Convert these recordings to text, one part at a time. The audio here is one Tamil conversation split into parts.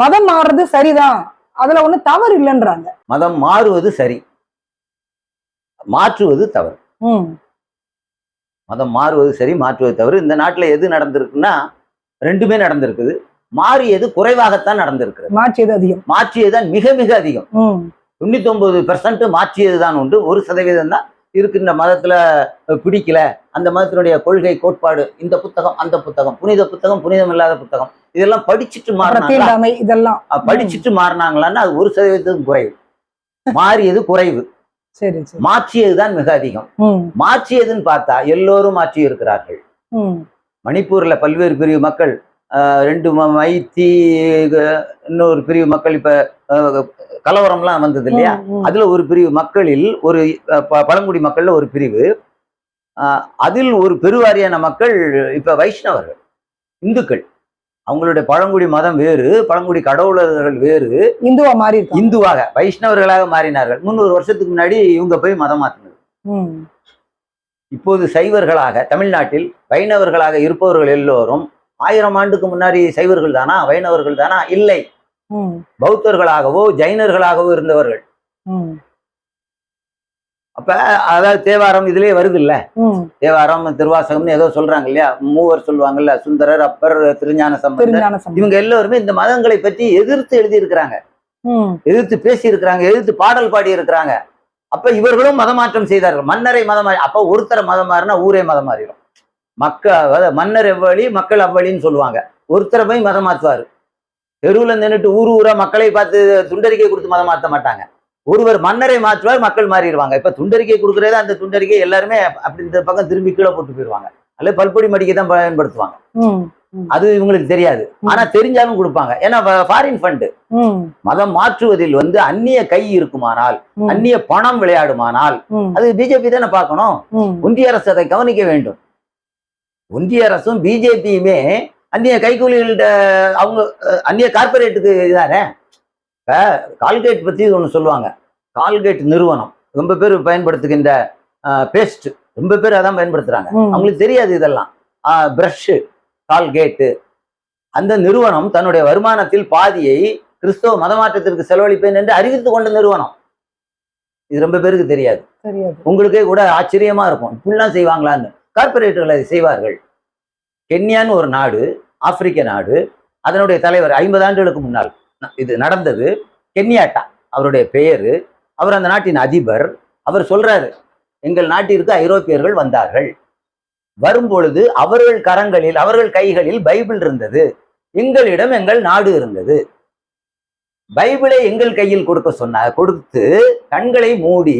மதம் மாறுறது சரிதான். அதுல ஒண்ணு தவறு இல்லைன்றாங்க. மதம் மாறுவது சரி. மாற்றுவது தவறு. மதம் மாறுவது சரி மாற்றுவது தவறு. இந்த நாட்டில் எது நடந்திருக்குன்னா ரெண்டுமே நடந்திருக்குது. மாறியது குறைவாகத்தான் நடந்திருக்கிறது. மாற்றியது அதிகம். மாற்றியதுதான் மிக மிக அதிகம். தொண்ணூத்தி ஒன்பது பெர்சன்ட் மாற்றியது தான் உண்டு. ஒரு சதவீதம் தான் இருக்கின்ற மதத்துல பிடிக்கல. அந்த மதத்தினுடைய கொள்கை கோட்பாடு இந்த புத்தகம் அந்த புத்தகம் புனித புத்தகம் புனிதம் இல்லாத புத்தகம் இதெல்லாம் படிச்சுட்டு தீண்டாமை இதெல்லாம். படிச்சுட்டு மாறினாங்களான்னா அது ஒரு சதவீதத்துக்கு குறைவு. மாறியது குறைவு. சரி மாற்றியதுதான் மிக அதிகம். மாற்றியதுன்னு பார்த்தா எல்லோரும் மாற்றி இருக்கிறார்கள் மணிப்பூர்ல பல்வேறு பிரிவு மக்கள் ரெண்டு மைத்தி இன்னொரு பிரிவு மக்கள் இப்ப கலவரம்லாம் வந்தது இல்லையா. அதுல ஒரு பிரிவு மக்களில் ஒரு பழங்குடி மக்கள்ல ஒரு பிரிவு. அதில் ஒரு பெருவாரியான மக்கள் இப்ப வைஷ்ணவர்கள் இந்துக்கள். அவங்களுடைய பழங்குடி மதம் வேறு பழங்குடி கடவுளர்கள் வேறு. இந்துவா மாறி இந்துவாக வைஷ்ணவர்களாக மாறினார்கள். முந்நூறு வருஷத்துக்கு முன்னாடி இவங்க போய் மதம் மாற்றினது இப்போது சைவர்களாக தமிழ்நாட்டில் வைணவர்களாக இருப்பவர்கள் எல்லோரும் ஆயிரம் ஆண்டுக்கு முன்னாடி சைவர்கள் தானா? வைணவர்கள் தானா? இல்லை. பௌத்தர்களாகவோ ஜைனர்களாகவோ இருந்தவர்கள். அப்ப அதாவது தேவாரம் இதுலயே வருது இல்ல தேவாரம் திருவாசகம்னு ஏதோ சொல்றாங்க இல்லையா? மூவர் சொல்லுவாங்கல்ல சுந்தரர் அப்பர் திருஞான சம்பந்தர். இவங்க எல்லோருமே இந்த மதங்களை பற்றி எதிர்த்து எழுதி இருக்கிறாங்க எதிர்த்து பேசி இருக்கிறாங்க எதிர்த்து பாடல் பாடி இருக்கிறாங்க அப்ப இவர்களும் மதமாற்றம் செய்தார்கள். மன்னரை மதம் அப்ப ஒருத்தரை மதம் மாறினா ஊரே மதம் மாறிடும். மக்கள் அதாவது மன்னர் எவ்வழி மக்கள் அவ்வழின்னு சொல்லுவாங்க. ஒருத்தரை போய் மதம் மாற்றுவாரு தெருவுல நின்னுட்டு ஊர் ஊரா மக்களை பார்த்து துண்டறிக்கை கொடுத்து மதம் மாற்ற மாட்டாங்க. ஒருவர் மன்னரை மாற்றுவார் மக்கள் மாறிடுவாங்க. இப்ப துண்டறிக்கை கொடுக்கறதே அந்த துண்டறிக்கை எல்லாருமே அப்படி இந்த பக்கம் திரும்பி கீழே போட்டு போயிடுவாங்க. அல்லது பல்பொடி மடிக்க தான் பயன்படுத்துவாங்க. அது இவங்களுக்கு தெரியாது. ஆனா தெரிஞ்சாலும் கொடுப்பாங்க. ஏன்னா ஃபாரின் ஃபண்டு மதம் மாற்றுவதில் வந்து அந்நிய கை இருக்குமானால். அந்நிய பணம் விளையாடுமானால் அது பிஜேபி தானே பார்க்கணும். ஒன்றிய அரசு அதை கவனிக்க வேண்டும். ஒன்றிய அரசும் பிஜேபியுமே அந்நிய கைக்கூலிகள்கிட்ட அவங்க அந்நிய கார்பரேட்டுக்கு இதானே இப்ப கால்கேட் பத்தி ஒன்று சொல்லுவாங்க. கால்கேட் நிறுவனம். ரொம்ப பேர் பயன்படுத்துகின்ற பேஸ்ட் ரொம்ப பேர் அதான் பயன்படுத்துறாங்க. ம். அவங்களுக்கு தெரியாது இதெல்லாம். Brush Colgate. அந்த நிறுவனம் தன்னுடைய வருமானத்தில் பாதியை கிறிஸ்தவ மதமாற்றத்திற்கு செலவழிப்பேன் என்று அறிவித்து கொண்ட நிறுவனம். இது ரொம்ப பேருக்கு தெரியாது. தெரியாது. உங்களுக்கே கூட ஆச்சரியமா இருக்கும். இப்படிலாம் செய்வாங்களான்னு. கார்பரேட்டுகள் அதை செய்வார்கள். கென்யான்னு ஒரு நாடு ஆப்பிரிக்க நாடு. அதனுடைய தலைவர் ஐம்பது ஆண்டுகளுக்கு முன்னால் இது நடந்தது. கென்யாட்டா அவருடைய பெயர். அவர் அந்த நாட்டின் அதிபர். அவர் சொல்றாரு எங்கள் நாட்டிற்கு ஐரோப்பியர்கள் வந்தார்கள். வரும்பொழுது அவர்கள் கரங்களில் அவர்கள் கைகளில் பைபிள் இருந்தது. எங்களிடம் எங்கள் நாடு இருந்தது. பைபிளை எங்கள் கையில் கொடுக்க சொன்னார் கொடுத்து கண்களை மூடி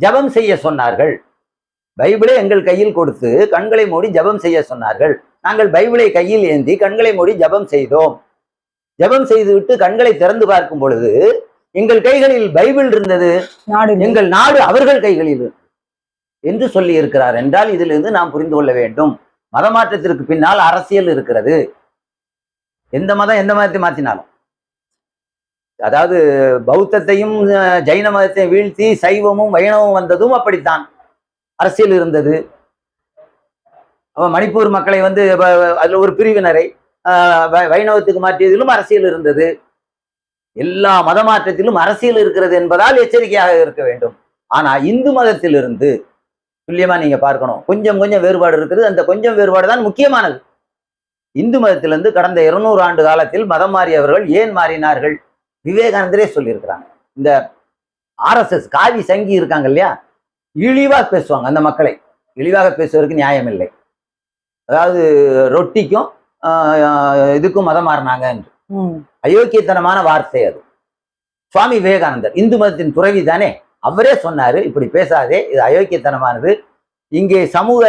ஜெபம் செய்ய சொன்னார்கள். பைபிளை எங்கள் கையில் கொடுத்து கண்களை மூடி ஜெபம் செய்ய சொன்னார்கள். நாங்கள் பைபிளை கையில் ஏந்தி கண்களை மூடி ஜெபம் செய்தோம். ஜெபம் செய்துவிட்டு கண்களை திறந்து பார்க்கும் பொழுது எங்கள் கைகளில் பைபிள் இருந்தது. எங்கள் நாடு அவர்கள் கைகளில். என்று சொல்லி இருக்கிறார் என்றால் இதிலிருந்து நாம் புரிந்து கொள்ள வேண்டும். மதமாற்றத்திற்கு பின்னால் அரசியல் இருக்கிறது. எந்த மதம் எந்த மதத்தை மாற்றினாலும். அதாவது பௌத்தத்தையும் ஜைன மதத்தையும் வீழ்த்தி சைவமும் வைணவமும் வந்ததும் அப்படித்தான். அரசியல் இருந்தது. மணிப்பூர் மக்களை வந்து அதில் ஒரு பிரிவினரை வைணவத்துக்கு மாற்றியதிலும் அரசியல் இருந்தது. எல்லா மத மாற்றத்திலும் அரசியல் இருக்கிறது என்பதால் எச்சரிக்கையாக இருக்க வேண்டும். ஆனால் இந்து மதத்திலிருந்து துல்லியமா நீங்க பார்க்கணும். கொஞ்சம் கொஞ்சம் வேறுபாடு இருக்குது. அந்த கொஞ்சம் வேறுபாடு தான் முக்கியமானது. இந்து மதத்திலிருந்து கடந்த இருநூறு ஆண்டு காலத்தில் மதம் மாறியவர்கள் ஏன் மாறினார்கள்? விவேகானந்தரே சொல்லியிருக்கிறாங்க. இந்த ஆர்எஸ்எஸ் காவி சங்கி இருக்காங்க இல்லையா? இழிவாக பேசுவாங்க அந்த மக்களை. இழிவாக பேசுவதற்கு நியாயம் இல்லை அதாவது ரொட்டிக்கும் இதுக்கும் மதம் மாறினாங்க என்று. அயோக்கியத்தனமான வார்த்தை அது. சுவாமி விவேகானந்தர் இந்து மதத்தின் துறவி தானே. அவரே சொன்னாரு இப்படி பேசாதே இது அயோக்கியத்தனமானது. இங்கே சமூக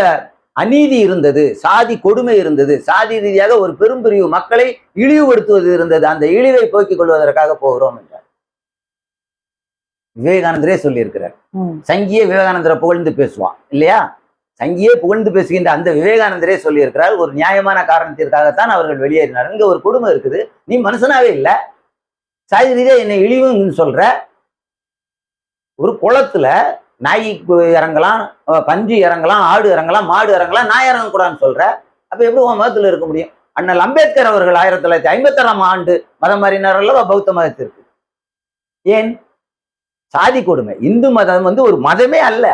அநீதி இருந்தது சாதி கொடுமை இருந்தது சாதி ரீதியாக ஒரு பெரும்பிரிவு மக்களை இழிவுபடுத்துவது இருந்தது. அந்த இழிவை போக்கிக் கொள்வதற்காக போகிறோம் என்றார் விவேகானந்தரே சொல்லியிருக்கிறார். சங்கியே விவேகானந்தரை புகழ்ந்து பேசுவான் இல்லையா? சங்கியே புகழ்ந்து பேசுகின்ற அந்த விவேகானந்தரே சொல்லியிருக்கிறார் ஒரு நியாயமான காரணத்திற்காகத்தான் அவர்கள் வெளியேறினார். இங்க ஒரு கொடுமை இருக்குது. நீ மனுஷனாவே இல்லை. சாதி ரீதியா என்னை இழிவுன்னு சொல்ற. ஒரு குளத்துல நாய் இறங்கலாம் பன்றி இறங்கலாம் ஆடு இறங்கலாம் மாடு இறங்கலாம் நாய் இறங்கக்கூடாதுன்னு சொல்ற. அப்ப எப்படி உன் மதத்துல இருக்க முடியும்? அண்ணல் அம்பேத்கர் அவர்கள் ஆயிரத்தி தொள்ளாயிரத்தி ஐம்பத்தி ஆறாம் ஆண்டு மதம் மாறினார் அல்லவா? பௌத்த மதத்திற்கு. ஏன்? சாதி கொடுமை. இந்து மதம் வந்து ஒரு மதமே அல்ல.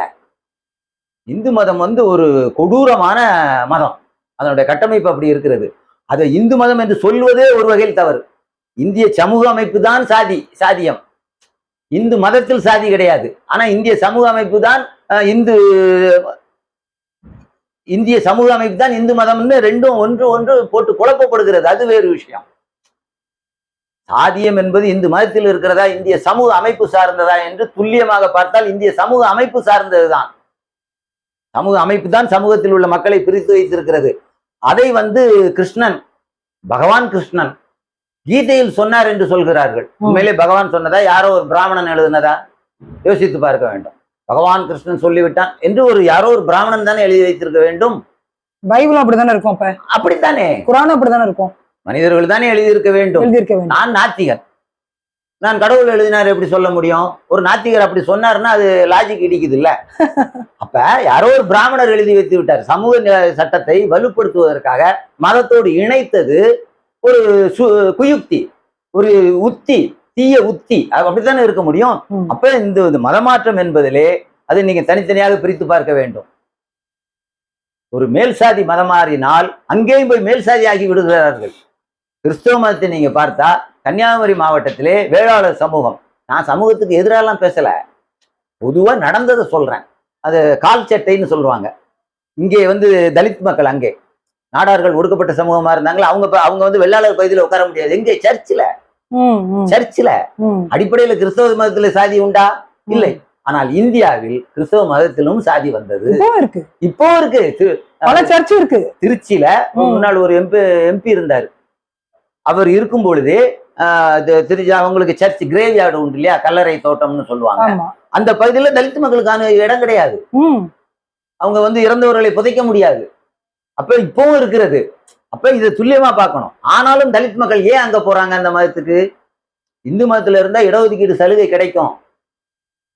இந்து மதம் வந்து ஒரு கொடூரமான மதம். அதனுடைய கட்டமைப்பு அப்படி இருக்கிறது. அதை இந்து மதம் என்று சொல்வதே ஒரு வகையில் தவறு. இந்திய சமூக அமைப்பு தான் சாதி சாதியம். இந்து மதத்தில் சாதி கிடையாது. ஆனா இந்திய சமூக அமைப்பு தான் இந்து இந்திய சமூக அமைப்பு தான் இந்து மதம்னு ரெண்டும் ஒன்று ஒன்று போட்டு குழப்பப்படுகிறது. அது வேறு விஷயம். சாதியம் என்பது இந்து மதத்தில் இருக்கிறதா இந்திய சமூக அமைப்பு சார்ந்ததா என்று துல்லியமாக பார்த்தால் இந்திய சமூக அமைப்பு சார்ந்ததுதான். சமூக அமைப்பு தான் சமூகத்தில் உள்ள மக்களை பிரித்து வைத்திருக்கிறது. அதை வந்து கிருஷ்ணன் பகவான் கிருஷ்ணன் கீதையில் சொன்னார் என்று சொல்கிறார்கள். உண்மையிலே பகவான் சொன்னதா யாரோ ஒரு பிராமணன் எழுதுனதா? யோசித்து பார்க்க வேண்டும். பகவான் கிருஷ்ணன் சொல்லிவிட்டான் என்று ஒரு யாரோ ஒரு பிராமணன் தானே எழுதி வைத்திருக்க வேண்டும். பைபிளும் அப்படித்தானே இருக்கும் அப்ப? அப்படித்தானே. குரானும் அப்படித்தானே இருக்கும்? மனிதர்கள் தானே எழுதியிருக்க வேண்டும். எழுதியிருக்க வேண்டும். நான் நாத்திகன் நான் கடவுள் எழுதினார் எப்படி சொல்ல முடியும்? ஒரு நாத்திகர் அப்படி சொன்னாருன்னா அது லாஜிக் இடிக்குது இல்ல அப்ப யாரோ ஒரு பிராமணர் எழுதி வைத்து விட்டார். சமூக சட்டத்தை வலுப்படுத்துவதற்காக மதத்தோடு இணைத்தது ஒரு சு- குயுக்தி ஒரு உத்தி தீய உத்தி. அப்படித்தானே இருக்க முடியும். அப்ப இந்த மதமாற்றம் என்பதிலே அதை நீங்க தனித்தனியாக பிரித்து பார்க்க வேண்டும். ஒரு மேல் சாதி மதம் மாறினால் அங்கேயும் போய் மேல் சாதி ஆகி விடுகிறார்கள். கிறிஸ்தவ மதத்தை நீங்க பார்த்தா கன்னியாகுமரி மாவட்டத்திலே வேளாளர் சமூகம். நான் சமூகத்துக்கு எதிராலாம் பேசல. பொதுவா நடந்ததை சொல்றேன். அது கால் சட்டைன்னு சொல்லுவாங்க. இங்கே வந்து தலித் மக்கள் அங்கே. நாடார்கள் ஒடுக்கப்பட்ட சமூகமா இருந்தாங்களா? அவங்க அவங்க வந்து வெள்ளாளர் பகுதியில் உட்கார முடியாது. எங்கே? சர்ச்சில். சர்ச்சில். அடிப்படையில கிறிஸ்தவ மதத்துல சாதி உண்டா? இல்லை. ஆனால் இந்தியாவில் கிறிஸ்தவ மதத்திலும் சாதி வந்தது. இருக்கு. இப்போ இருக்கு. பல சர்ச் இருக்கு. திருச்சியில. முன்னாள் ஒரு எம்பி எம்பி இருந்தார். அவர் இருக்கும் பொழுதே திருச்சி அவங்களுக்கு சர்ச் கிரேவ்யார்டு உண்டு இல்லையா? கல்லறை தோட்டம்னு சொல்லுவாங்க. அந்த பகுதியில தலித் மக்களுக்கான இடம் கிடையாது. அவங்க வந்து இறந்தவர்களை புதைக்க முடியாது. அப்ப இப்பவும் இருக்கிறது. அப்ப இதை துல்லியமா பார்க்கணும். ஆனாலும் தலித் மக்கள் ஏன் அங்க போறாங்க அந்த மதத்துக்கு? இந்து மதத்துல இருந்தா இடஒதுக்கீடு சலுகை கிடைக்கும்.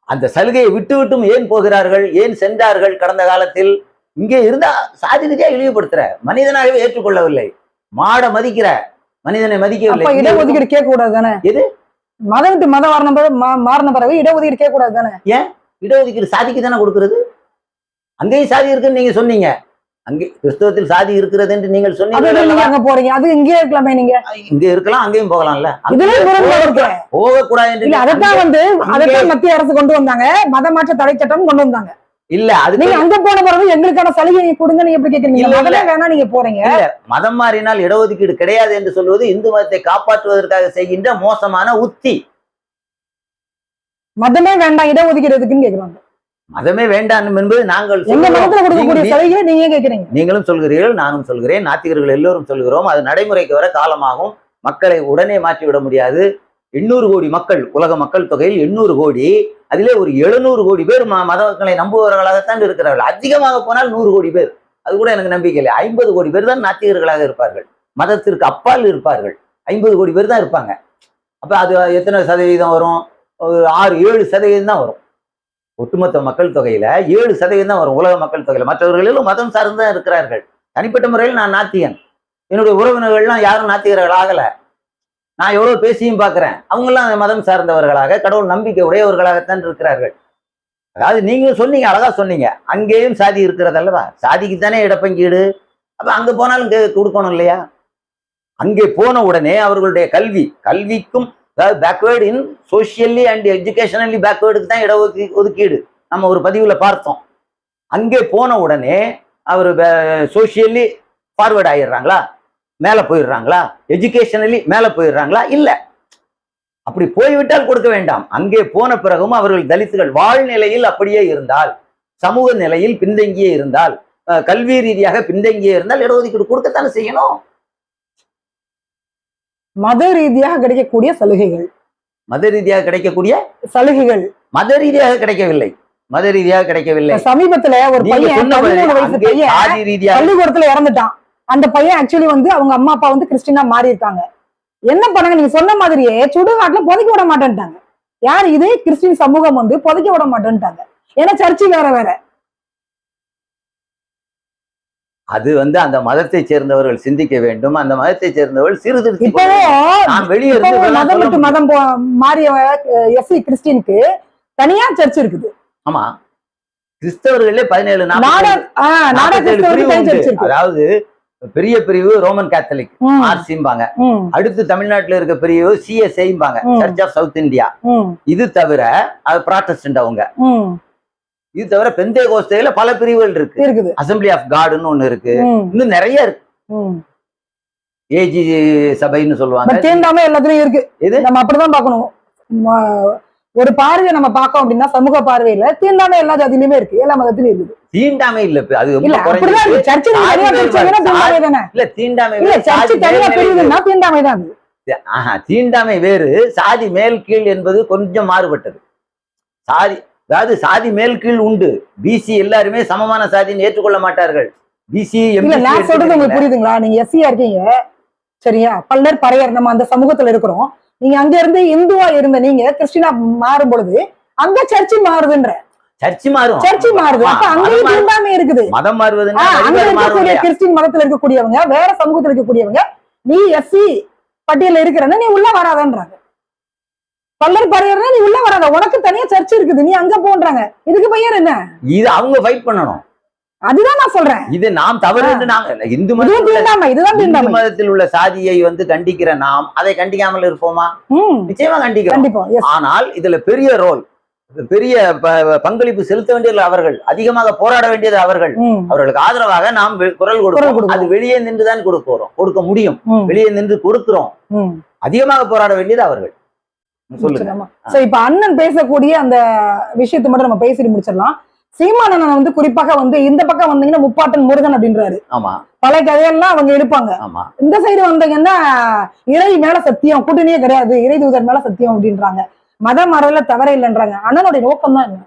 அந்த சலுகையை விட்டு விட்டும் ஏன் போகிறார்கள்? ஏன் சென்றார்கள் கடந்த காலத்தில்? இங்கே இருந்தா சாதி ரீதியா இழிவுபடுத்துற. மனிதனாகவே ஏற்றுக்கொள்ளவில்லை. மாட மதிக்கிற. மனிதனை மதிக்கவில்லை இடஒதுக்கீடு கேட்க கூடாது தானே எது? மதம் விட்டு மதம் மாறின பிறகு மாறின பிறகு இடஒதுக்கீடு கேட்க கூடாது தானே இடஒதுக்கீடு சாதிக்கு தானே கொடுக்கிறது? அங்கேயும் சாதி இருக்குன்னு நீங்க சொன்னீங்க. அங்கே கிறிஸ்தவத்தில் சாதி இருக்கிறது என்று நீங்கள் சொன்னீங்க. அங்க போறீங்க? அது இங்கே இருக்கலாமே நீங்க. இங்க இருக்கலாம் அங்கேயும் போகலாம்ல. இருக்கு போகக்கூடாது என்று அதைத்தான் வந்து அதைத்தான் மத்திய அரசு கொண்டு வந்தாங்க. மத மாற்ற தடை சட்டம் கொண்டு வந்தாங்க. இல்ல அதுக்கு நீங்க அங்க போன பிறகு எங்களுக்கான சலுகை கொடுங்க நீங்க எப்படி கேக்குறீங்க? முதல்ல வேணா நீங்க போறீங்க. மதம் மாறினால் இடஒதுக்கீடு கிடையாது என்று சொல்வது இந்து மதத்தை காப்பாற்றுவதற்காக செய்கின்ற மோசமான உத்தி. மதமே வேண்டாம் இடஒதுக்கீடு எதுக்குன்னு கேக்குறாங்க. மதமே வேண்டாம் என்பது நாங்கள் நீங்க- சலுகையை கேக்குறீங்க? நீங்களும் சொல்கிறீர்கள் நானும் சொல்கிறேன் நாத்திகர்கள் எல்லோரும் சொல்கிறோம். அது நடைமுறைக்கு வர காலமாகும். மக்களை உடனே மாற்றிவிட முடியாது. எண்ணூறு கோடி மக்கள் உலக மக்கள் தொகையில் எண்ணூறு கோடி அதிலே ஒரு எழுநூறு கோடி பேர் ம- மதங்களை நம்புபவர்களாகத்தான் இருக்கிறார்கள். அதிகமாக போனால் நூறு கோடி பேர். அது கூட எனக்கு நம்பிக்கை இல்லை. ஐம்பது கோடி பேர் தான் நாத்திகர்களாக இருப்பார்கள். மதத்திற்கு அப்பால் இருப்பார்கள். ஐம்பது கோடி பேர் தான் இருப்பாங்க. அப்போ அது எத்தனை சதவீதம் வரும்? ஒரு ஆறு ஏழு சதவீதம் தான் வரும். ஒட்டுமொத்த மக்கள் தொகையில் ஏழு சதவீதம் தான் வரும் உலக மக்கள் தொகையில். மற்றவர்களிலும் மதம் சார்ந்து தான் இருக்கிறார்கள். தனிப்பட்ட முறையில் நான் நாத்தியன் என்னுடைய உறவினர்கள்லாம் யாரும் நாத்திகர்கள் ஆகலை நான் எவ்வளோ பேசியும் பார்க்குறேன். அவங்கெல்லாம் மதம் சார்ந்தவர்களாக கடவுள் நம்பிக்கை உடையவர்களாகத்தான் இருக்கிறார்கள். அதாவது நீங்களும் சொன்னீங்க அழகாக சொன்னீங்க. அங்கேயும் சாதி இருக்கிறது அல்லவா சாதிக்கு தானே இடப்பங்கீடு? அப்போ அங்கே போனாலும் கொடுக்கணும் இல்லையா? அங்கே போன உடனே அவர்களுடைய கல்வி கல்விக்கும் அதாவது backward in socially and educationally பேக்வேர்டுக்கு தான் இட ஒதுக்கி- ஒதுக்கீடு. நம்ம ஒரு பதிவில் பார்த்தோம். அங்கே போன உடனே அவர் சோஷியல்லி ஃபார்வர்ட் ஆயிடுறாங்களா? மேலே போயிடுறாங்களா? எஜுகேஷனலி மேலே போயிடுறாங்களா? இல்லை. அப்படி போய்விட்டால் கொடுக்க வேண்டாம். அங்கே போன பிறகும் அவர்கள் தலித்துகள் வாழ்நிலையில் அப்படியே இருந்தால் சமூக நிலையில் பின்தங்கியே இருந்தால் கல்வி ரீதியாக பின்தங்கியே இருந்தால் இடஒதுக்கீடு கொடுக்கத்தானே செய்யணும்? மத ரீதியாக கிடைக்கக்கூடிய சலுகைகள். மத ரீதியாக கிடைக்கக்கூடிய சலுகைகள். மத ரீதியாக கிடைக்கவில்லை. மத ரீதியாக கிடைக்கவில்லை. சமீபத்துல ஒரு பையன் பதிமூணு வயசு பள்ளிக்கூடத்துல இறந்துட்டான். அந்த பையன் ஆக்சுவலி வந்து அவங்க அம்மா அப்பா வந்து கிறிஸ்டினா மாறி இருக்காங்க. என்ன பண்ணாங்க? நீங்க சொன்ன மாதிரியே சுடுகாட்டுல புதைக்க விட மாட்டேன்ட்டாங்க. யார் இது? கிறிஸ்டின் சமூகம் வந்து புதைக்க விட மாட்டேன்ட்டாங்க. ஏன்னா சர்ச்சு வேற வேற. அது வந்து அந்த மதத்தை சேர்ந்தவர்கள் சிந்திக்க வேண்டும். அந்த மதத்தை சேர்ந்தவர்கள் நான் வெளியே மதம் விட்டு. மதம் மாறிய எஸ்சி கிறிஸ்டினுக்கு தனியா சர்ச் இருக்குது. ஆமா. கிறிஸ்தவர்களே பதினேழு நாடா நாற்பத்தேழு ஆ, நாடா நாற்பத்தேழு கிறிஸ்தவருக்கு பிரிவு தனி உண்டு. சர்ச் இருக்கு. அதாவது பெரிய பிரிவு ரோமன் கேத்தலிக் ஆர்சிம்பாங்க அடுத்து தமிழ்நாட்டுல இருக்க பிரிவு சிஎஸ்ஐம்பாங்க. சர்ச் ஆஃப் சவுத் இந்தியா இது தவிர அது ப்ராட்டஸ்டன்ட் அவங்க. இது தவிர பெந்தே கோஸ்தையில பல பிரிவுகள் இருக்கு. அசம்பிளி ஆஃப் காடுன்னு ஒண்ணு இருக்கு. இன்னும் நிறைய இருக்கு. ஏஜி சபைன்னு சொல்லுவாங்க. எல்லாத்துலயும் இருக்கு. எது? நம்ம அப்படிதான் பார்க்கணும். ம- ஒரு பார்வையை நம்ம பார்க்கோம் அப்படின்னா சமூக பார்வையில தீண்டாமை எல்லா ஜாதியிலுமே இருக்கு. எல்லா மதத்திலயும் இருக்குது. தீண்டாமை இல்ல. அது இல்ல அப்படிதான். இருக்கு. சர்ச்சு தீண்டாமை தானே? இல்ல தீண்டாமை இல்ல சர்ச்சு தனியா பிரிவுதுன்னா தீண்டாமை தான் அது. தீண்டாமை வேறு சாதி மேல் கீழ் என்பது கொஞ்சம் மாறுபட்டது. சாதி அதாவது சாதி மேல் கீழ் உண்டு. பிசி எல்லாருமே சமமான சாதின்னு ஏற்றுக்கொள்ள மாட்டார்கள். பிசி நான் சொல்றது உங்களுக்கு புரியுதுங்களா? நீங்க எஸ்சியா இருக்கீங்க. சரியா? பல்லர் பறையர் நம்ம அந்த சமூகத்துல இருக்கிறோம். நீங்க அங்க இருந்து இந்துவா இருந்த நீங்க கிறிஸ்டினா மாறும் பொழுது அங்க சர்ச்சு மாறுதுன்ற. சர்ச்சு மாறும். சர்ச்சு மாறுது. அப்ப அங்கேயும் தீண்டாமை இருக்குது. மதம் மாறுவதுன்னா ஆஹ், அங்க இருக்கக்கூடிய? கிறிஸ்டின் மதத்துல இருக்கக்கூடியவங்க வேற சமூகத்துல இருக்கக்கூடியவங்க நீ எஸ்சி பட்டியல இருக்கிறன்னா நீ உள்ள வராதன்றாங்க. பல்லர் பறையர்னா நீ உள்ள வராத. உனக்கு தனியா சர்ச் இருக்குது. நீ அங்க போன்றாங்க. இதுக்கு பெயர் என்ன? இது அவங்க ஃபைட் பண்ணணும். அதுதான் நான் சொல்றேன். இது நாம் தவறு என்று நாங்க இந்து இதுவும் மதத்தில் உள்ள- தீண்டாமை இதுதான் இந்து தீண்டாமை. மதத்தில் உள்ள சாதியை வந்து கண்டிக்கிற நாம் அதை கண்டிக்காமல் இருப்போமா? நிச்சயமா கண்டிக்கிறோம். ஆனால் இதுல பெரிய ரோல் பெரிய பங்களிப்பு செலுத்த வேண்டியது அவர்கள் அதிகமாக போராட வேண்டியது அவர்கள். அவர்களுக்கு ஆதரவாக நாம் குரல் கொடுக்கிறோம். அது வெளியே நின்று தான் கொடுக்கிறோம் கொடுக்க முடியும். வெளியே நின்று கொடுக்கிறோம். அதிகமாக போராட வேண்டியது அவர்கள். சொல்லுங்க. இப்ப அண்ணன் பேசக்கூடிய அந்த விஷயத்தை மட்டும் நம்ம பேசிட்டு முடிச்சிடலாம். சீமானண்ணன் வந்து குறிப்பாக வந்து இந்த பக்கம் வந்தீங்கன்னா முப்பாட்டன் முருகன் அப்படின்றாரு. ஆமா. பல கதையெல்லாம் அவங்க எடுப்பாங்க. ஆமா. இந்த சைடு வந்தீங்கன்னா இறை மேல சத்தியம் கூட்டணியே கிடையாது. இறை தூதர் மேல சத்தியம் அப்படின்றாங்க. மதம் மாறல தவற இல்லைன்றாங்க. அண்ணனுடைய நோக்கம் தான் என்ன?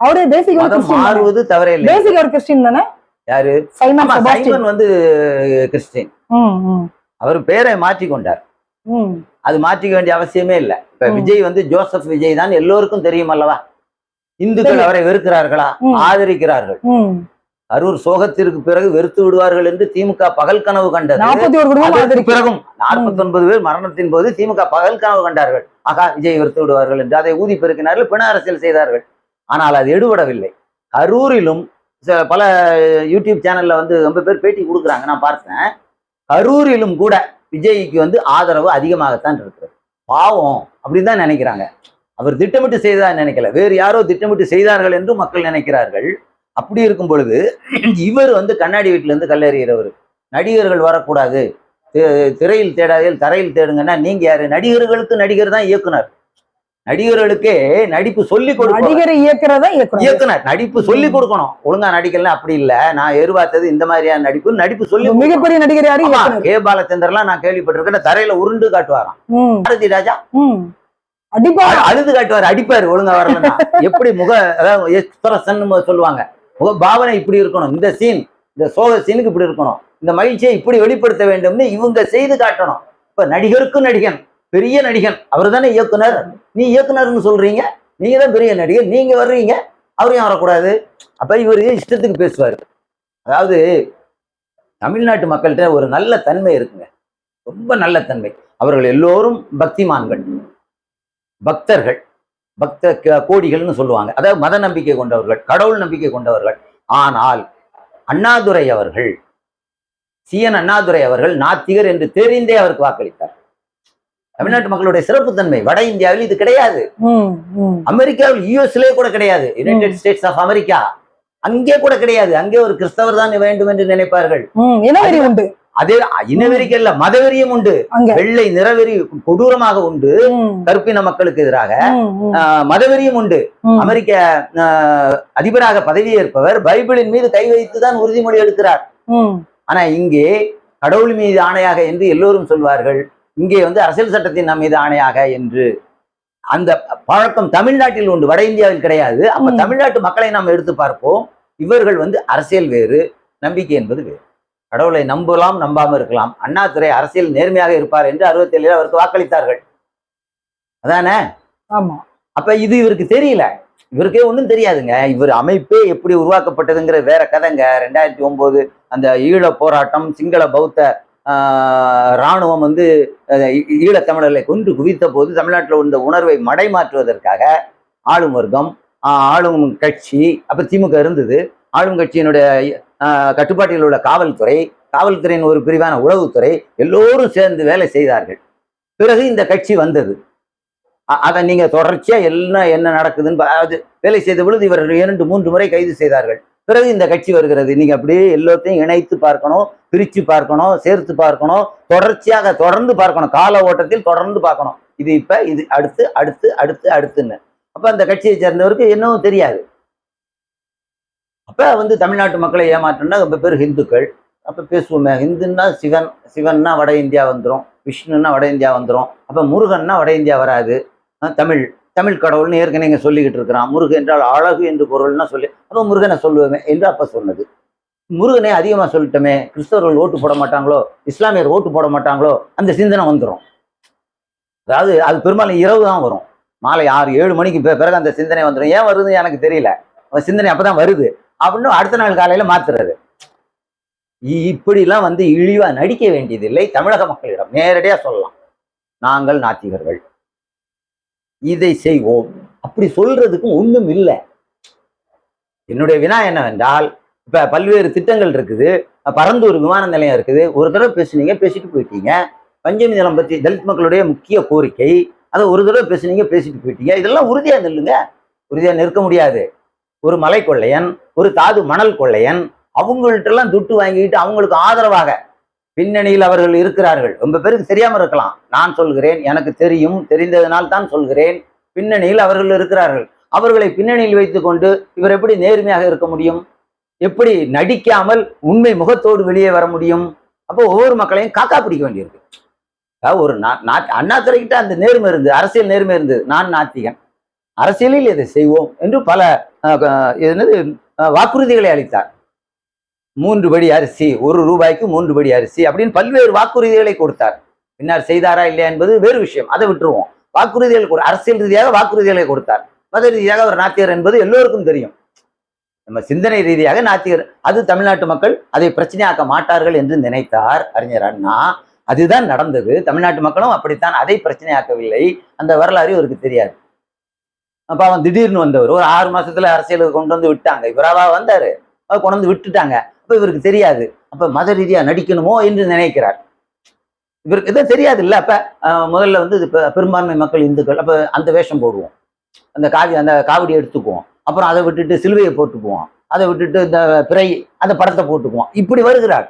அவரு கிறிஸ்டின் மாறுவது தவறே இல்லை ஒரு கிறிஸ்டின் தானே? யாரு? சைமன் வந்து கிறிஸ்டின் அவர் பேரை மாற்றி கொண்டார். ம். அது மாற்றிக்க வேண்டிய அவசியமே இல்லை. இப்ப. விஜய் வந்து ஜோசப் விஜய் தான் எல்லோருக்கும் தெரியும் அல்லவா? இந்துக்கள். அவரை வெறுக்கிறார்களா. ஆதரிக்கிறார்கள். அரூர் சோகத்திற்கு பிறகு வெறுத்து விடுவார்கள் என்று திமுக பகல் கனவு கண்டது. பிறகும் நாற்பத்தி ஒன்பது பேர் மரணத்தின் போது திமுக பகல் கனவு கண்டார்கள். ஆகா விஜய் வெறுத்து விடுவார்கள் என்று அதை ஊதி பெருக்கினார்கள் பிண அரசியல் செய்தார்கள். ஆனால் அது எடுபடவில்லை. கரூரிலும் பல யூடியூப் சேனல்ல வந்து ரொம்ப பேர் பேட்டி கொடுக்குறாங்க. நான் பார்த்தேன். கரூரிலும் கூட விஜய்க்கு வந்து ஆதரவு அதிகமாகத்தான் இருக்கிறது. பாவம் அப்படின்னு தான் நினைக்கிறாங்க. அவர் திட்டமிட்டு செய்ததா நினைக்கல. வேறு யாரோ திட்டமிட்டு செய்தார்கள் என்று மக்கள் நினைக்கிறார்கள். அப்படி இருக்கும் பொழுது இவர் வந்து கண்ணாடி வீட்டுல இருந்து கல்லெறிகிறவர் நடிகர்கள் வரக்கூடாது. திரையில் தேடாதீர்கள் தரையில் தேடுங்கன்னா நீங்க யாரு? நடிகர்களுக்கு நடிகர் தான் இயக்குனர். நடிகர்களுக்கே நடிப்பு சொல்லி கொடுக்கணும் நடிகரை இயக்குறதா இயக்குனர்? இயக்குனர். நடிப்பு சொல்லி கொடுக்கணும். ஒழுங்கா நடிக்கலாம் அப்படி இல்ல. நான் எதிர்பார்த்தது இந்த மாதிரியான நடிப்பு. நடிப்பு சொல்லி. மிகப்பெரிய நடிகர் யாரு? கே. பாலச்சந்தர்லாம் நான் கேள்விப்பட்டிருக்கேன். தரையில உருண்டு காட்டுவாராம். பாரதி ராஜா. ம். அடிப்பா அழு- அழுது காட்டுவார் அடிப்பாரு ஒழுங்கா வரலன்னா. எப்படி முக அதாவது சொல்லுவாங்க. முக பாவனை இப்படி இருக்கணும். இந்த சீன் இந்த சோக சீனுக்கு இப்படி இருக்கணும். இந்த மகிழ்ச்சியை இப்படி வெளிப்படுத்த வேண்டும்னு இவங்க செய்து காட்டணும். இப்ப நடிகருக்கும் நடிகன் பெரிய நடிகன் அவர் தானே இயக்குனர். நீ இயக்குனர்னு சொல்றீங்க. நீங்க தான் பெரிய நடிகர் நீங்க வர்றீங்க. அவரையும் வரக்கூடாது? அப்ப இவர் இஷ்டத்துக்கு பேசுவார். அதாவது தமிழ்நாட்டு மக்கள்கிட்ட ஒரு நல்ல தன்மை இருக்குங்க. ரொம்ப நல்ல தன்மை. அவர்கள் எல்லோரும் பக்திமான்கள். பக்தர்கள் பக்த கோடிகள்னு சொல்லுவாங்க. அதாவது மத நம்பிக்கை கொண்டவர்கள் கடவுள் நம்பிக்கை கொண்டவர்கள். ஆனால் அண்ணாதுரை அவர்கள் சிஎன் அண்ணாதுரை அவர்கள் நாத்திகர் என்று தெரிந்தே அவருக்கு வாக்களித்தார். தமிழ்நாட்டு மக்களுடைய சிறப்புத்தன்மை வட இந்தியாவில் இது கிடையாது. அமெரிக்காவில் யூஎஸ்லேயே கூட கிடையாது. யுனைடெட் ஸ்டேட்ஸ் ஆஃப் அமெரிக்கா அங்கே கூட கிடையாது. அங்கே ஒரு கிறிஸ்தவர் தான் வேண்டும் என்று நினைப்பார்கள். இனவெறி உண்டு. அதே இனவெறிக்கு இல்ல மதவெறியும் உண்டு. வெள்ளை நிறவெறி கொடூரமாக உண்டு. கருப்பின மக்களுக்கு எதிராக. மதவெறியும் உண்டு. அமெரிக்க அதிபராக பதவியேற்பவர் பைபிளின் மீது கை வைத்து தான் உறுதிமொழி எடுக்கிறார். ஆனா இங்கே கடவுள் மீது ஆணையாக என்று எல்லோரும் சொல்வார்கள். இங்கே வந்து அரசியல் சட்டத்தின் நம் மீது ஆணையாக என்று. அந்த பழக்கம் தமிழ்நாட்டில் உண்டு. வட இந்தியாவில் கிடையாது. அப்ப. தமிழ்நாட்டு மக்களை நாம் எடுத்து பார்ப்போம். இவர்கள் வந்து அரசியல் வேறு நம்பிக்கை என்பது வேறு. கடவுளை நம்பலாம் நம்பாம இருக்கலாம். அண்ணாதுரை அரசியல் நேர்மையாக இருப்பார் என்று அறுபத்தி ஏழில் அவருக்கு வாக்களித்தார்கள். அதானே? ஆமா. அப்ப இது இவருக்கு தெரியல. இவருக்கே ஒண்ணும் தெரியாதுங்க. இவர் அமைப்பே எப்படி உருவாக்கப்பட்டதுங்கிற வேற கதைங்க. ரெண்டாயிரத்தி ஒன்பது அந்த ஈழ போராட்டம் சிங்கள பௌத்த இராணுவம் வந்து ஈழத்தமிழர்களை கொன்று குவித்த போது தமிழ்நாட்டில் இருந்த உணர்வை மடைமாற்றுவதற்காக ஆளும் வர்க்கம் ஆளும் கட்சி அப்ப திமுக இருந்தது. ஆளும் கட்சியினுடைய கட்டுப்பாட்டில் உள்ள காவல்துறை காவல்துறையின் ஒரு பிரிவான உளவுத்துறை எல்லோரும் சேர்ந்து வேலை செய்தார்கள். பிறகு இந்த கட்சி வந்தது. அதை நீங்க தொடர்ச்சியா எல்லாம் என்ன நடக்குதுன்னு பா- அது வேலை செய்த பொழுது இவர்கள் இரண்டு மூன்று முறை கைது செய்தார்கள். பிறகு இந்த கட்சி வருகிறது. நீங்க அப்படியே எல்லாத்தையும் இணைத்து பார்க்கணும் பிரிச்சு பார்க்கணும் சேர்த்து பார்க்கணும் தொடர்ச்சியாக தொடர்ந்து பார்க்கணும் கால ஓட்டத்தில் தொடர்ந்து பார்க்கணும். இது இப்ப இது அடுத்து அடுத்து அடுத்து அடுத்துன்னு. அப்ப அந்த கட்சியை சேர்ந்தவருக்கு என்னவும் தெரியாது. அப்போ வந்து தமிழ்நாட்டு மக்களை ஏமாற்றம்னா ரொம்ப பேர் ஹிந்துக்கள். அப்போ பேசுவோமே ஹிந்துன்னா சிவன் சிவன்னா வட இந்தியா வந்துடும் விஷ்ணுன்னா வட இந்தியா வந்துடும் அப்போ முருகன்னா வட இந்தியா வராது. தமிழ் தமிழ் கடவுள்னு ஏற்கனவே இங்கே சொல்லிக்கிட்டு இருக்கிறான். முருகன் என்றால் அழகு என்று பொருள்னா சொல்லி அப்போ முருகனை சொல்லுவேமே என்று அப்போ சொன்னது. முருகனை அதிகமாக சொல்லிட்டோமே கிறிஸ்தவர்கள் ஓட்டு போட மாட்டாங்களோ இஸ்லாமியர் ஓட்டு போட மாட்டாங்களோ அந்த சிந்தனை வந்துடும் அதாவது அது பெரும்பாலும் இரவு தான் வரும். மாலை ஆறு ஏழு மணிக்கு பிறகு அந்த சிந்தனை வந்துடும் ஏன் வருதுன்னு எனக்கு தெரியல. அந்த சிந்தனை அப்பதான் வருது. அப்படின்னு அடுத்த நாள் காலையில மாத்துறது இப்படிலாம் வந்து இழிவா நடிக்க வேண்டியதில்லை தமிழக மக்களிடம். நேரடியா சொல்லலாம். நாங்கள் நாத்திகர்கள். இதை செய்வோம். அப்படி சொல்றதுக்கும் ஒண்ணும் இல்லை. என்னுடைய வினா என்னவென்றால் இப்ப பல்வேறு திட்டங்கள் இருக்குது. பரந்தூர் விமான நிலையம் இருக்குது. ஒரு தடவை பேசுனீங்க பேசிட்டு போயிட்டீங்க. பஞ்சமி நிலம் பற்றி தலித் மக்களுடைய முக்கிய கோரிக்கை. அதை ஒரு தடவை பேசுனீங்க பேசிட்டு போயிட்டீங்க. இதெல்லாம் உறுதியா நில்லுங்க. உறுதியா நிற்க முடியாது. ஒரு மலை கொள்ளையன் ஒரு தாது மணல் கொள்ளையன் அவங்கள்ட்டெல்லாம் துட்டு வாங்கிட்டு அவங்களுக்கு ஆதரவாக பின்னணியில் அவர்கள் இருக்கிறார்கள். ரொம்ப பேருக்கு தெரியாமல் இருக்கலாம். நான் சொல்கிறேன் எனக்கு தெரியும் தெரிந்ததனால் தான் சொல்கிறேன். பின்னணியில் அவர்கள் இருக்கிறார்கள். அவர்களை பின்னணியில் வைத்துக்கொண்டு இவர் எப்படி நேர்மையாக இருக்க முடியும்? எப்படி நடிக்காமல் உண்மை முகத்தோடு வெளியே வர முடியும்? அப்போ ஒவ்வொரு மக்களையும் காக்கா பிடிக்க வேண்டியிருக்கு. ஒரு நா- நா- அண்ணாதுரைக்கிட்ட அந்த நேர்மை இருந்து அரசியல் நேர்மை இருந்து நான் நாத்திகன். அரசியலில் இதை செய்வோம் என்று பல அஹ், என்னது அஹ், வாக்குறுதிகளை அளித்தார். மூன்று படி அரிசி ஒரு ரூபாய்க்கு மூன்று படி அரிசி அப்படின்னு பல்வேறு வாக்குறுதிகளை கொடுத்தார். பின்னர் செய்தாரா இல்லையா என்பது வேறு விஷயம். அதை விட்டுருவோம். வாக்குறுதிகள் கொடு அரசியல் ரீதியாக வாக்குறுதிகளை கொடுத்தார். மத ரீதியாக அவர் நாத்தியர் என்பது எல்லோருக்கும் தெரியும். நம்ம சிந்தனை ரீதியாக நாத்தியர் அது தமிழ்நாட்டு மக்கள் அதை பிரச்சனையாக்க மாட்டார்கள் என்று நினைத்தார். அறிஞர் அண்ணா அதுதான் நடந்தது. தமிழ்நாட்டு மக்களும் அப்படித்தான் அதை பிரச்சனையாக்கவில்லை. அந்த வரலாறு இவருக்கு தெரியாது. அப்போ அவன் திடீர்னு வந்தவர். ஒரு ஆறு மாசத்துல அரசியலுக்கு கொண்டு வந்து விட்டாங்க. இவராவா வந்தாரு. அவர் கொண்டு வந்து விட்டுட்டாங்க. அப்ப இவருக்கு தெரியாது. அப்ப மத ரீதியா நடிக்கணுமோ என்று நினைக்கிறார். இவருக்கு எதுவும் தெரியாது இல்ல அப்ப முதல்ல வந்து இது பெரும்பான்மை மக்கள் இந்துக்கள். அப்ப அந்த வேஷம் போடுவோம். அந்த காவி அந்த காவடி எடுத்துக்குவோம். அப்புறம் அதை விட்டுட்டு சிலுவையை போட்டுக்குவோம். அதை விட்டுட்டு இந்த பிறை அந்த படத்தை போட்டுக்குவோம். இப்படி வருகிறார்.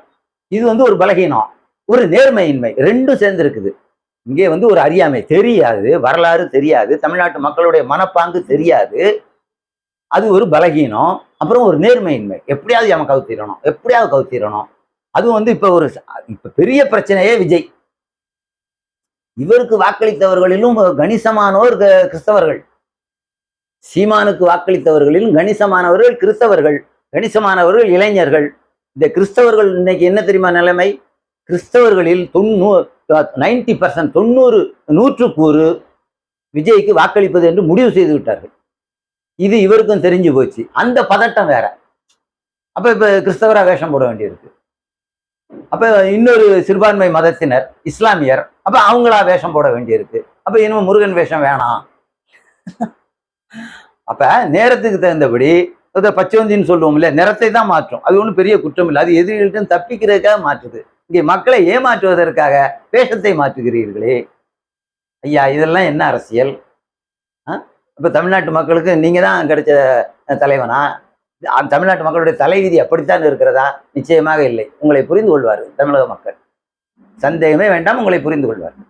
இது வந்து ஒரு பலகீனம். ஒரு நேர்மையின்மை. ரெண்டும் சேர்ந்து இருக்குது இங்கே வந்து ஒரு அறியாமை. தெரியாது வரலாறு தெரியாது தமிழ்நாட்டு மக்களுடைய மனப்பாங்கு தெரியாது. அது ஒரு பலகீனம் அப்புறம் ஒரு நேர்மையின்மை. எப்படியாவது அவன் கவுத்திடணும் எப்படியாவது கவுத்திடணும். அதுவும் வந்து இப்போ ஒரு இப்போ பெரிய பிரச்சனையே விஜய். இவருக்கு வாக்களித்தவர்களிலும் கணிசமானோர் கிறிஸ்தவர்கள். சீமானுக்கு வாக்களித்தவர்களிலும் கணிசமானவர்கள் கிறிஸ்தவர்கள் கணிசமானவர்கள் இளைஞர்கள். இந்த கிறிஸ்தவர்கள் இன்னைக்கு என்ன தெரியுமா நிலைமை? கிறிஸ்தவர்களில் தொண்ணூ நைன்டி பர்சன்ட் தொண்ணூறு நூற்றுக்கூறு விஜய்க்கு வாக்களிப்பது என்று முடிவு செய்து விட்டார்கள். இது இவருக்கும் தெரிஞ்சு போச்சு. அந்த பதட்டம் வேற. அப்ப இப்ப கிறிஸ்தவரா வேஷம் போட வேண்டியிருக்கு. அப்ப இன்னொரு சிறுபான்மை மதத்தினர் இஸ்லாமியர் அப்ப அவங்களா வேஷம் போட வேண்டியிருக்கு. அப்ப இனிமேல் முருகன் வேஷம் வேணாம். அப்ப நேரத்துக்கு தகுந்தபடி இந்த சொல்லுவோம்ல நிறத்தை தான் மாற்றும். அது ஒன்றும் பெரிய குற்றம் இல்லை. அது எதிரிகள்ட்ட தப்பிக்கிறதுக்காக மாற்றுது. இங்கே மக்களை ஏமாற்றுவதற்காக வேஷத்தை மாற்றுகிறீர்களே. ஐயா இதெல்லாம் என்ன அரசியல்? ஆ? தமிழ்நாட்டு மக்களுக்கு நீங்கள் தான் கிடைச்ச தலைவனா? தமிழ்நாட்டு மக்களுடைய தலைவிதி அப்படித்தான் இருக்கிறதா? நிச்சயமாக இல்லை. உங்களை புரிந்து கொள்வார்கள் தமிழக மக்கள். சந்தேகமே வேண்டாம் உங்களை புரிந்து கொள்வார்கள்.